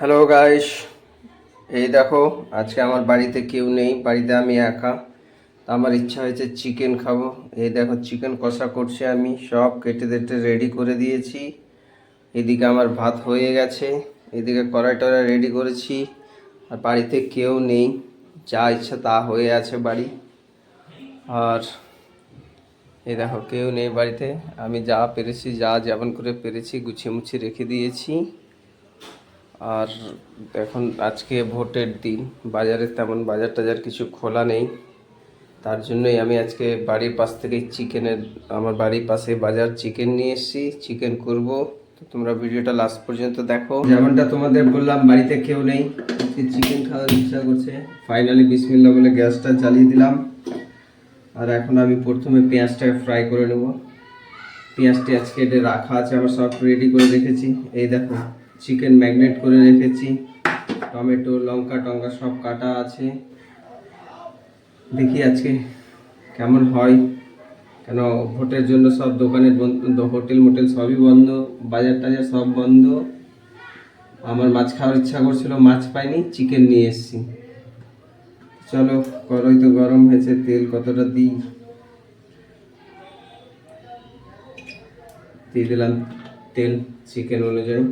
Hello guys এই দেখো, আজকে আমার বাড়িতে কেউ নেই, বাড়িতে আমি একা। তা আমার ইচ্ছা হয়েছে চিকেন খাব। এই দেখো চিকেন কষা করছে আমি, সব কেটে কেটে রেডি করে দিয়েছি। এদিকে আমার ভাত হয়ে গেছে, এদিকে কড়াই টড়াই রেডি করেছি। আর বাড়িতে কেউ নেই, যা ইচ্ছা তা হয়ে আছে বাড়ি। আর এই দেখো, কেউ নেই বাড়িতে। আমি যা পেরেছি, যা যেমন করে পেরেছি, গুছিয়ে মুছিয়ে রেখে দিয়েছি। আর এখন আজকে ভোটের দিন। বাজারে তেমন বাজার টাজার কিছু খোলা নেই। তার জন্যই আমি আজকে বাড়ির পাশ থেকে চিকেনের, আমার বাড়ির পাশে বাজার চিকেন নিয়ে এসেছি। চিকেন করব। তো তোমরা ভিডিওটা লাস্ট পর্যন্ত দেখো। যেমনটা তোমাদের বললাম, বাড়িতে কেউ নেই। চিকেন খাওয়ার ইচ্ছা করছে। ফাইনালি বিসমিল্লা বলে গ্যাসটা জ্বালিয়ে দিলাম। আর এখন আমি প্রথমে পেঁয়াজটাকে ফ্রাই করে নেব। পেঁয়াজটি আজকে রাখা আছে, আমার সব রেডি করে রেখেছি। এই দেখো। চিকেন ম্যাগনেট করে রেখেছি। টমেটো, লঙ্কা, টঙ্কা সব কাটা আছে। দেখি আজকে কেমন হয়। কেন ভোটের জন্য সব দোকানের বন্ধ হোটেল মোটেল সবই বন্ধ, বাজার টাজার সব বন্ধ। আমার মাছ খাওয়ার ইচ্ছা করছিল, মাছ পাইনি, চিকেন নিয়ে এসেছি। চলো কড়াই তো গরম হয়েছে, তেল কতটা দিই? দিয়ে দিলাম তেল, চিকেন অনুযায়ী।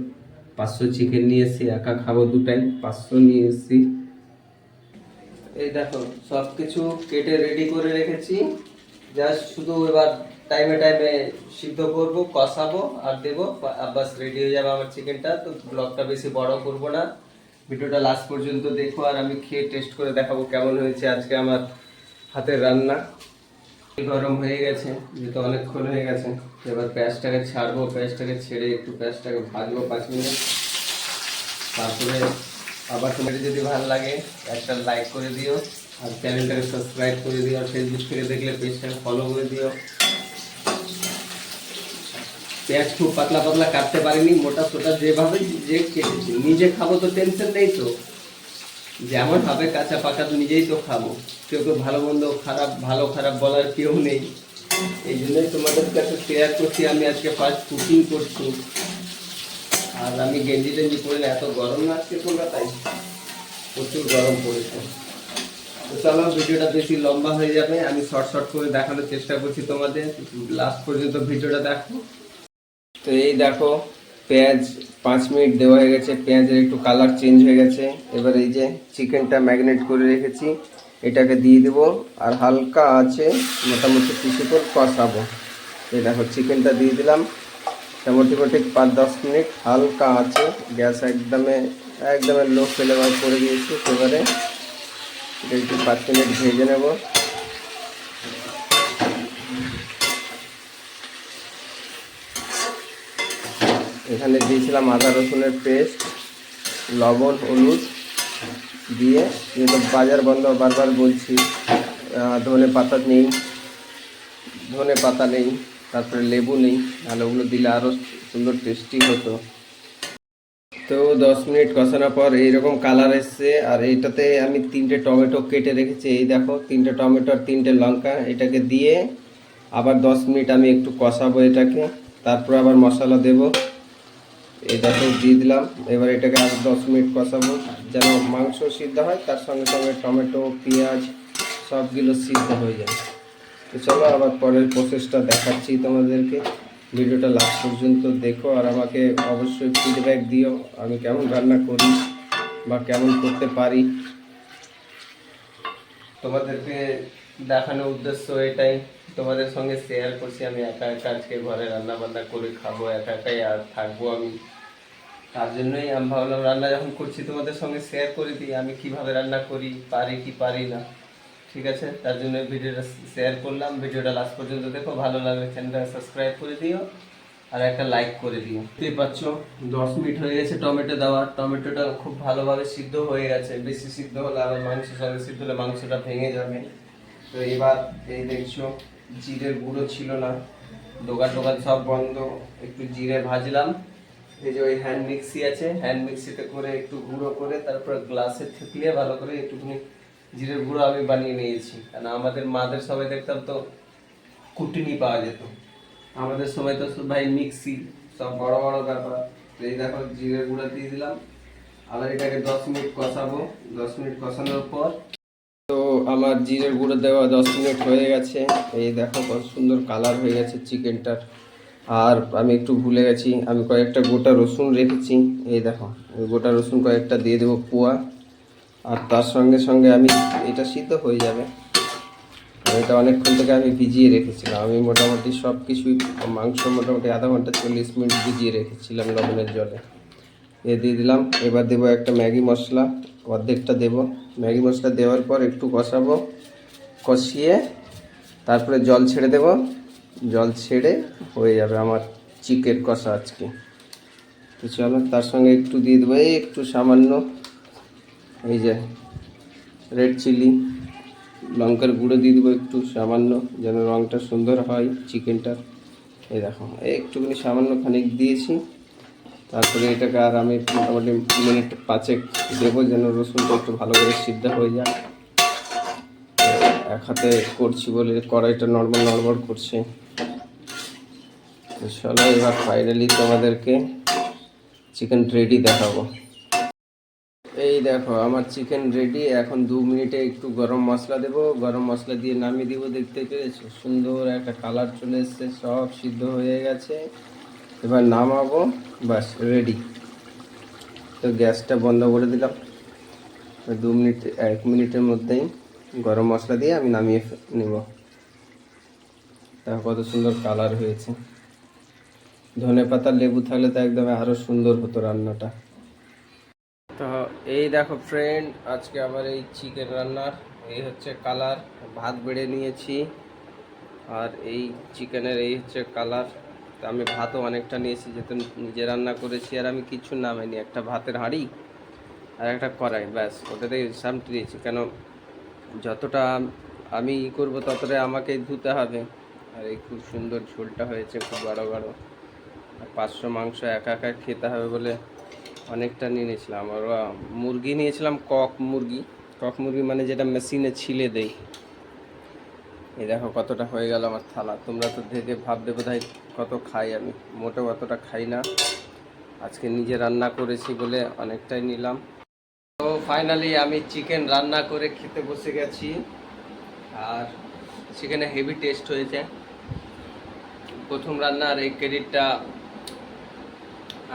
পাঁচশো চিকেন নিয়ে এসেছি, একা খাব দুটাই, পাঁচশো নিয়ে এসেছি। এই দেখো সব কিছু কেটে রেডি করে রেখেছি। জাস্ট শুধু এবার টাইমে টাইমে সিদ্ধ করব, কষাবো আর দেবো। বাস রেডি হয়ে যাবে আমার চিকেনটা তো ব্লগটা বেশি বড় করব না। ভিডিওটা লাস্ট পর্যন্ত দেখো আর আমি খেয়ে টেস্ট করে দেখাবো কেমন হয়েছে আজকে আমার হাতের রান্না। গরম হয়ে গেছে, যেহেতু অনেকক্ষণ হয়ে গেছে, এবার পেঁয়াজটাকে ছাড়বো, পেঁয়াজটাকে ছেড়ে একটু পেঁয়াজটাকে ভাজবো পাঁচ মিনিট। তারপরে আবার তোমার যদি ভালো লাগে, একটা লাইক করে দিও, আর চ্যানেলটাকে সাবস্ক্রাইব করে দিও, আর ফেসবুক থেকে দেখলে পেজটাকে ফলো করে দিও। পেঁয়াজ খুব পাতলা পাতলা কাটতে পারিনি মোটা সোটা যেভাবে যে কেটেছি, নিজে খাব তো টেনশন নেই তো। যেমন হবে কাঁচা পাকা তো নিজেই তো খাব। কেউ কেউ ভালো মন্দ খারাপ, ভালো খারাপ বলার কেউ নেই। এই জন্যই তোমাদের কাছে শেয়ার করছি, আমি আজকে ফার্স্ট কুকিং করছি। আর আমি গেঞ্জি টেঞ্জি পরে না, এত গরম না আজকে কলকাতায় প্রচুর গরম পড়েছে। তো চলো, ভিডিওটা বেশি লম্বা হয়ে যাবে, আমি শর্ট শর্ট করে দেখানোর চেষ্টা করছি তোমাদের। লাস্ট পর্যন্ত ভিডিওটা দেখো। তো এই দেখো পেঁয়াজ পাঁচ মিনিট দেওয়া হয়ে গেছে, পেঁয়াজের একটু কালার চেঞ্জ হয়ে গেছে। এবার এই যে চিকেনটা ম্যাগনেট করে রেখেছি, এটাকে দিয়ে দেবো। আর হালকা আছে, মোটামুটি কিছুক্ষণ কষাবো। দেখো চিকেনটা দিয়ে দিলাম। মোটামুটি পাঁচ দশ মিনিট হালকা আছে, গ্যাস একদমে একদমে লো ফ্লেভার করে দিয়েছি, এবারে এটা একটু পাঁচ মিনিট ভেজে নেব। এখানে দিয়েছিলাম আদা রসুনের পেস্ট, লবণ, হলুদ দিয়ে। যেহেতু বাজার বন্ধ, বারবার বলছি ধনে পাতা নেই, ধনে পাতা নেই, তারপরে লেবু নেই, তাহলে ওগুলো দিলে আরও সুন্দর টেস্টি হতো। তো দশ মিনিট কষানোর পর এইরকম কালার এসছে, আর এইটাতে আমি তিনটে টমেটো কেটে রেখেছি। এই দেখো, তিনটে টমেটো আর তিনটে লঙ্কা, এটাকে দিয়ে আবার দশ মিনিট আমি একটু কষাবো এটাকে, তারপর আবার মশলা দেব। দেখো দিয়ে দিলাম। এবার এটাকে আবার দশ মিনিট কষাবো, যেন মাংস সিদ্ধ হয়, তার সঙ্গে সঙ্গে টমেটো, পেঁয়াজ সবগুলো সিদ্ধ হয়ে যায় তো চলো আবার পরের প্রসেসটা দেখাচ্ছি তোমাদেরকে। ভিডিওটা লাস্ট পর্যন্ত দেখো আর আমাকে অবশ্যই ফিডব্যাক দিও, আমি কেমন রান্না করি বা কেমন করতে পারি। তোমাদেরকে দেখানোর উদ্দেশ্য এটাই। তোমাদের সঙ্গে শেয়ার করছি, আমি একা একা আজকে ঘরে রান্না বান্না করে খাব, একা একাই আর থাকব আমি। তার জন্যই আমি ভাবলাম রান্না যখন করছি, তোমাদের সঙ্গে শেয়ার করে দিই, আমি কীভাবে রান্না করি, পারি কি পারি না। ঠিক আছে? তার জন্য ভিডিওটা শেয়ার করলাম। ভিডিওটা লাস্ট পর্যন্ত দেখো, ভালো লাগলে চ্যানেলটাকে সাবস্ক্রাইব করে দিও আর একটা লাইক করে দিও। দেখতেই পাচ্ছ, দশ মিনিট হয়ে গেছে টমেটো দেওয়া। টমেটোটা খুব ভালোভাবে সিদ্ধ হয়ে গেছে। বেশি সিদ্ধ হলে আবার মাংস সঙ্গে সিদ্ধ হলে মাংসটা ভেঙে যাবে। তো এবার এই দেখছ জিরের গুঁড়ো ছিল না। দোকান টোকান সব বন্ধ। একটু জিরে ভাজলাম। এই যে ওই হ্যান্ড মিক্সি আছে হ্যান্ড মিক্সিতে করে একটু গুঁড়ো করে তারপর গ্লাসে থেতলিয়ে ভালো করে একটুখানি জিরের গুঁড়ো আমি বানিয়ে নিয়েছি। কারণ আমাদের মাদের সবাই দেখতাম তো কুটনি পাওয়া যেত। আমাদের সময় তো ভাই মিক্সি সব বড় বড় ব্যাপার। এই দেখো জিরের গুঁড়ো দিয়ে দিলাম। আবার এটাকে দশ মিনিট কষাবো। দশ মিনিট কষানোর পর আমার জিরের গুঁড়ো দেওয়া দশ মিনিট হয়ে গেছে। এই দেখো কত সুন্দর কালার হয়ে গেছে চিকেনটার। আর আমি একটু ভুলে গেছি, আমি কয়েকটা গোটা রসুন রেখেছি। এই দেখো, গোটা রসুন কয়েকটা দিয়ে দেবো পোয়া। আর তার সঙ্গে সঙ্গে আমি, এটা সিদ্ধ হয়ে যাবে। এটা অনেকক্ষণ থেকে আমি ভিজিয়ে রেখেছিলাম। আমি মোটামুটি সব কিছুই মাংস মোটামুটি আধা ঘণ্টা চল্লিশ মিনিট ভিজিয়ে রেখেছিলাম লবণের জলে। এ দিয়ে দিলাম। এবার দেবো একটা ম্যাগি মশলা। অর্ধেকটা দেবো। ম্যাগি মশলা দেওয়ার পর একটু কষাবো। কষিয়ে তারপরে জল ছেড়ে দেব। জল ছেড়ে হয়ে যাবে আমার চিকেন কষা আজকে। তো চলো, তার সঙ্গে একটু দিয়ে দেবো। এই একটু সামান্য এই যে রেড চিলি, লঙ্কার গুঁড়ো দিয়ে দেবো একটু সামান্য, যেন রঙটা সুন্দর হয় চিকেনটার। এই দেখো, এই একটুখানি সামান্য খানিক দিয়েছি। তারপরে এটাকে আর আমি মোটামুটি মিনিট পাঁচেক দেবো যেন রসুনটা একটু ভালো করে সিদ্ধ হয়ে যায়। এক হাতে করছি বলে কড়াইটা নর্মাল নর্মাল করছে। চলো এবার ফাইনালি তোমাদেরকে চিকেন রেডি দেখাবো। এই দেখো, আমার চিকেন রেডি এখন দু মিনিটে একটু গরম মশলা দেবো। গরম মশলা দিয়ে নামিয়ে দিব দেখতে পেরেছ? সুন্দর একটা কালার চলে এসছে, সব সিদ্ধ হয়ে গেছে। এবার নামাবো বাস রেডি তো গ্যাসটা বন্ধ করে দিলাম। দু মিনিট, এক মিনিটের মধ্যেই গরম মশলা দিয়ে আমি নামিয়ে নেব। দেখো কত সুন্দর কালার হয়েছে। ধনে পাতা লেবু থাকলে তো একদম আরও সুন্দর হতো রান্নাটা। তো এই দেখো ফ্রেন্ড আজকে আমার এই চিকেন রান্নার, এই হচ্ছে কালার ভাত বেড়ে নিয়েছি। আর এই চিকেনের এই হচ্ছে কালার তো আমি ভাতও অনেকটা নিয়েছি, যেহেতু নিজে রান্না করেছি আর আমি কিছু নামাইনি, একটা ভাতের হাঁড়ি আর একটা কড়াই, ব্যাস ওটাতে সামটি দিয়েছি। কেন যতটা আমি ই করব ততটাই আমাকে ধুতে হবে। আর এই খুব সুন্দর ঝোলটা হয়েছে, খুব বড় বড় আর পাঁচশো মাংস একা একা খেতে হবে বলে অনেকটা নিয়ে নিয়েছিলাম। আর মুরগি নিয়েছিলাম, কক মুরগি। কক মুরগি মানে যেটা মেশিনে ছিলে দেই। এই দেখো কতটা হয়ে গেল আমার থালা। তোমরা তো দেখে ভাববে বোধহয় কত খাই আমি। মোটেও অতটা খাই না। আজকে নিজে রান্না করেছি বলে অনেকটাই নিলাম। তো ফাইনালি আমি চিকেন রান্না করে খেতে বসে গেছি। আর চিকেনে হেভি টেস্ট হয়েছে। প্রথম রান্নার এই ক্রেডিটটা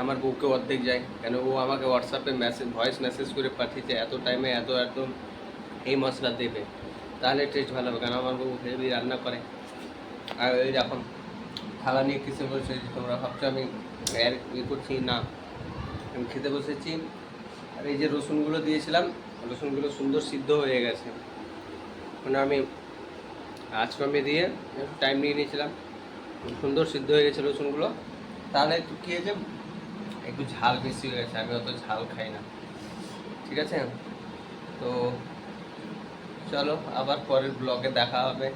আমার বউকে অর্ধেক যায়। কেন ও আমাকে হোয়াটসঅ্যাপে মেসেজ ভয়েস মেসেজ করে পাঠিয়েছে, এত টাইমে এত একদম এই মশলা দেবে। তাহলে টেস্ট ভালো হবে, কারণ আমার বউ হেভি রান্না করে। আর এই এখন থালা নিয়ে কিসে বসে তোমরা ভাবছ আমি ইয়ে করছি? না, আমি খেতে বসেছি। আর এই যে রসুনগুলো দিয়েছিলাম, রসুনগুলো সুন্দর সিদ্ধ হয়ে গেছে। মানে আমি আঁচ কমিয়ে দিয়ে একটু টাইম নিয়ে নিয়েছিলাম। সুন্দর সিদ্ধ হয়ে গেছে রসুনগুলো। তাহলে একটু কী হয়েছে? একটু ঝাল বেশি হয়ে গেছে, আমি অত ঝাল খাই না। ঠিক আছে? তো চলো আবার পরের ব্লগে দেখা হবে।